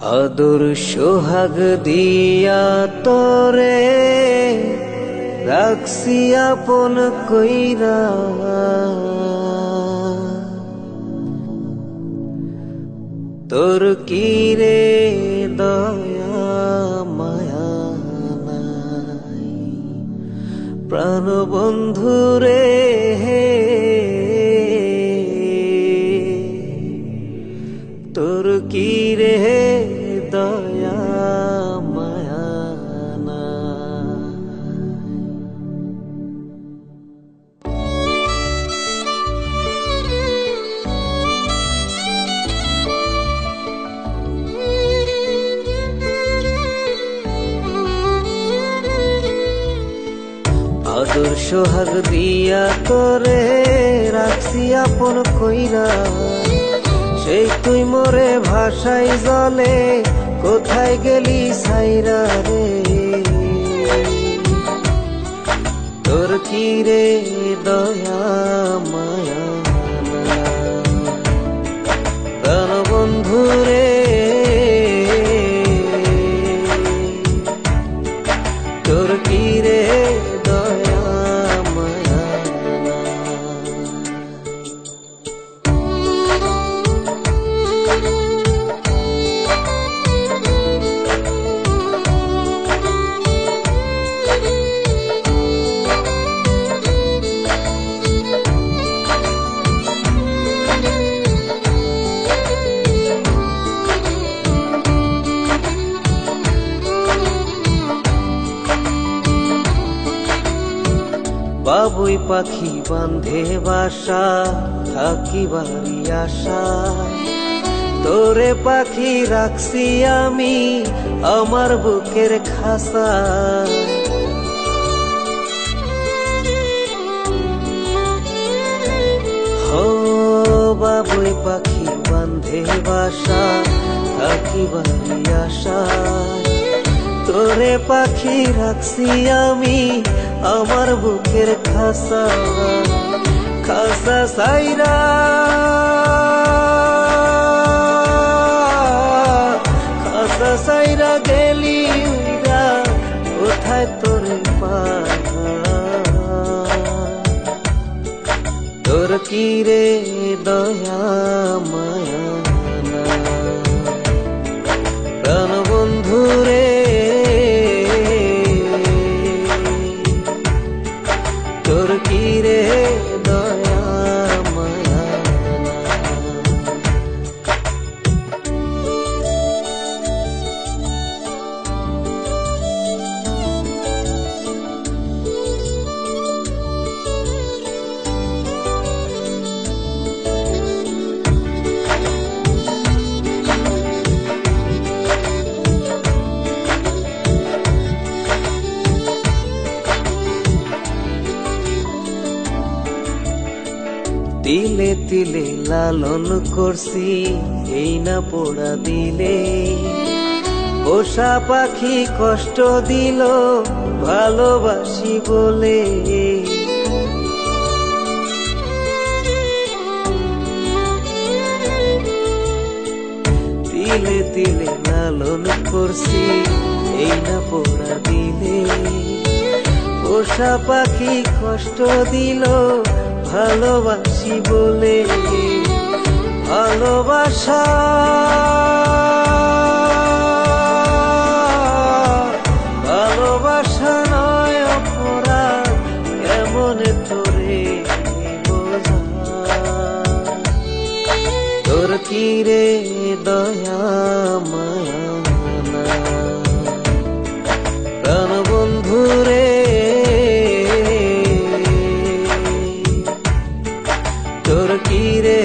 আদর সোহাগ দিয়া তরে রাখছি আপন কইরা। তোর কি রে দয়া, মায়া নাই? প্রাণ বন্ধু তোর আদর সোহাগ দিয়া তোরে রাখছি আপন কইরা। সেই তুই মোরে ভাষাই জলে কোথায় গেলি সাইরা রে? তোর কি রে দয়া? বাবুই পাখি বান্ধে বাসা থাকি বাড়ি আশা। তোরে পাখি রাখছি আমি আমার বুকের খাসা। হো, বাবুই পাখি বান্ধে বাসা থাকি বাড়ি আশা। তোরে পাখি রাখছি আমি আমার বুকের খাসা খাসা সাইরা। খাসা সাইরা গেলি উইরা, কোথায় তোরে পা? তোর কি রে দয়া মায়া? তিলে তিলে লালন করছি, এই না পোড়া দিলে। পোষা পাখি কষ্ট দিল, ভালোবাসি বলে। তিলে তিলে লালন করছি, এই না পোড়া দিলে। পোষা পাখি কষ্ট দিল ভালোবাসি বলে ভালোবাসা। ভালোবাসা নয় অপরাধ এমন তোরে তোর কি রে দয়া মায়া? তোর কি রে?